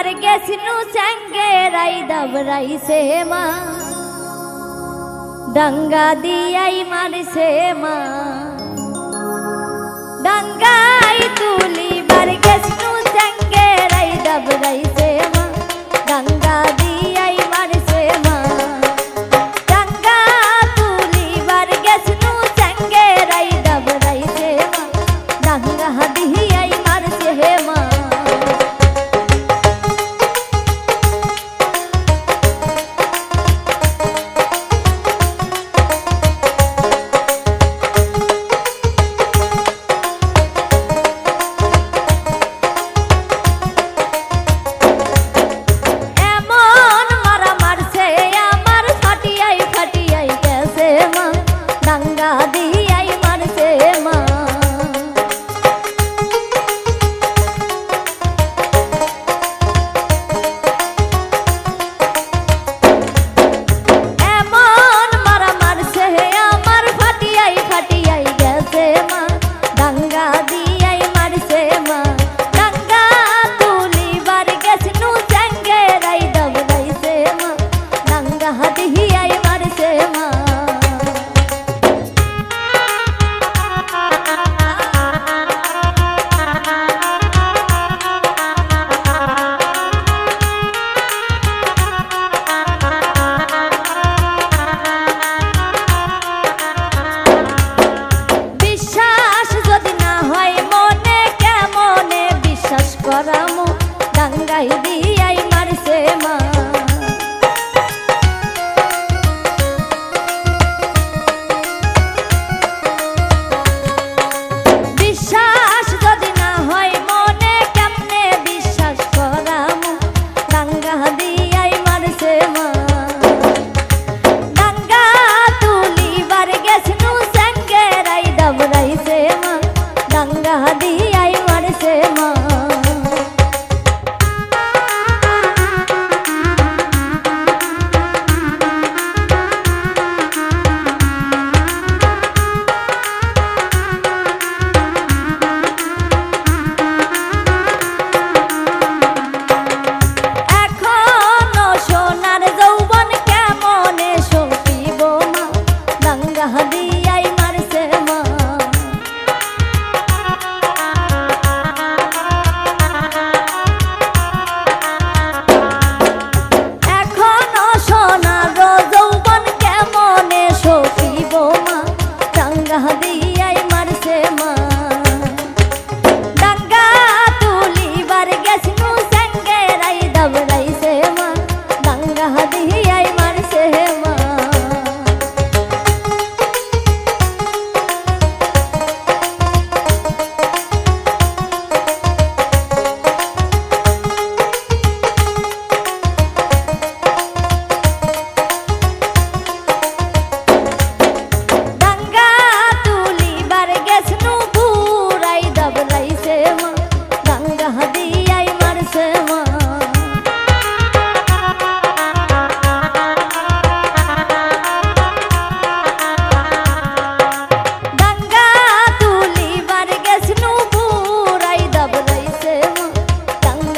একবার গেছিনু সঙ্গে রাই দবরাইছে মা ডাঙ্গা দিয়াই মারছে মা ডাঙ্গাই তুলি বার গেছিনু সঙ্গে রাই দবরাইছে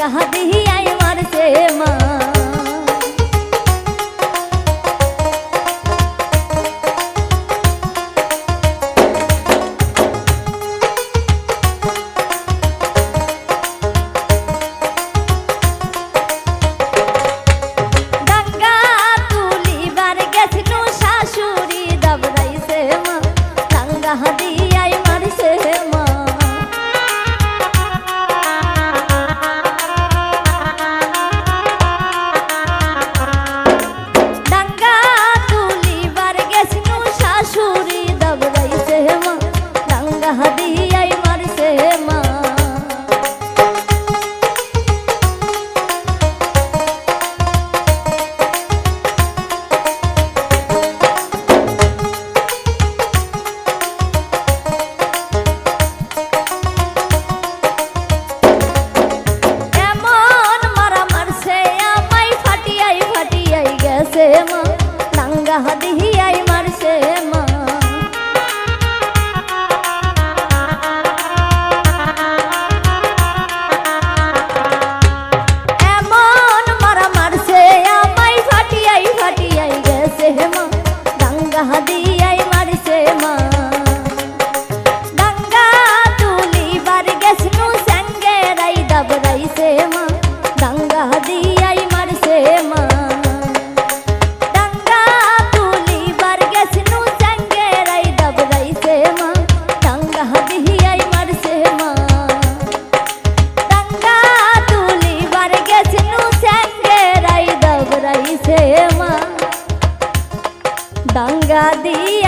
কাহা দিয়াই মারছে মা रंग आई दी